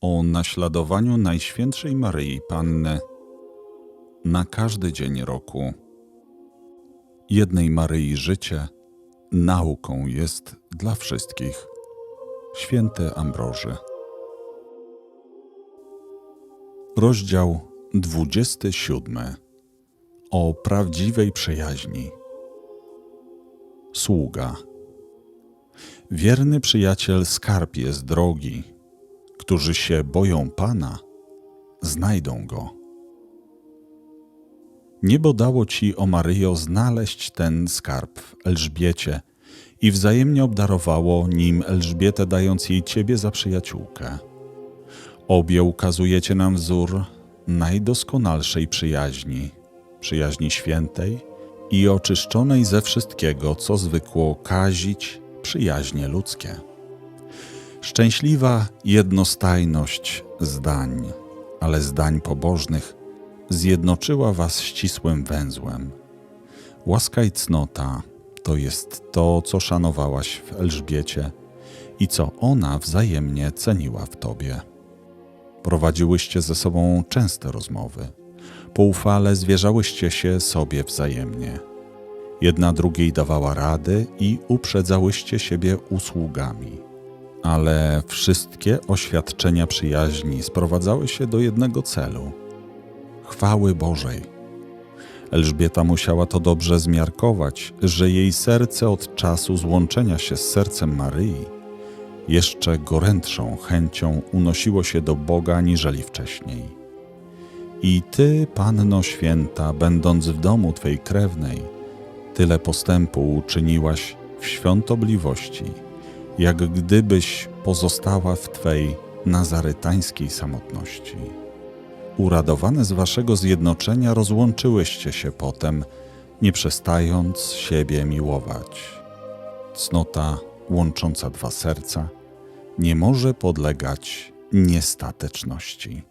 o naśladowaniu Najświętszej Maryi Panny na każdy dzień roku. Jednej Maryi życie nauką jest dla wszystkich. Święty Ambroży. Rozdział 27 o prawdziwej przyjaźni. Sługa. Wierny przyjaciel skarb jest drogi. Którzy się boją Pana, znajdą go. Niebo dało ci, o Maryjo, znaleźć ten skarb w Elżbiecie i wzajemnie obdarowało nim Elżbietę, dając jej ciebie za przyjaciółkę. Obie ukazujecie nam wzór najdoskonalszej przyjaźni, przyjaźni świętej i oczyszczonej ze wszystkiego, co zwykło kazić przyjaźnie ludzkie. Szczęśliwa jednostajność zdań, ale zdań pobożnych zjednoczyła was ścisłym węzłem. Łaska i cnota to jest to, co szanowałaś w Elżbiecie i co ona wzajemnie ceniła w tobie. Prowadziłyście ze sobą częste rozmowy. Poufale zwierzałyście się sobie wzajemnie. Jedna drugiej dawała rady i uprzedzałyście siebie usługami. Ale wszystkie oświadczenia przyjaźni sprowadzały się do jednego celu chwały Bożej. Elżbieta musiała to dobrze zmiarkować, że jej serce od czasu złączenia się z sercem Maryi jeszcze gorętszą chęcią unosiło się do Boga niżeli wcześniej. I ty, Panno Święta, będąc w domu Twej krewnej, tyle postępu uczyniłaś w świątobliwości, jak gdybyś pozostała w Twej nazarytańskiej samotności. Uradowane z waszego zjednoczenia rozłączyłyście się potem, nie przestając siebie miłować. Cnota łącząca dwa serca nie może podlegać niestateczności.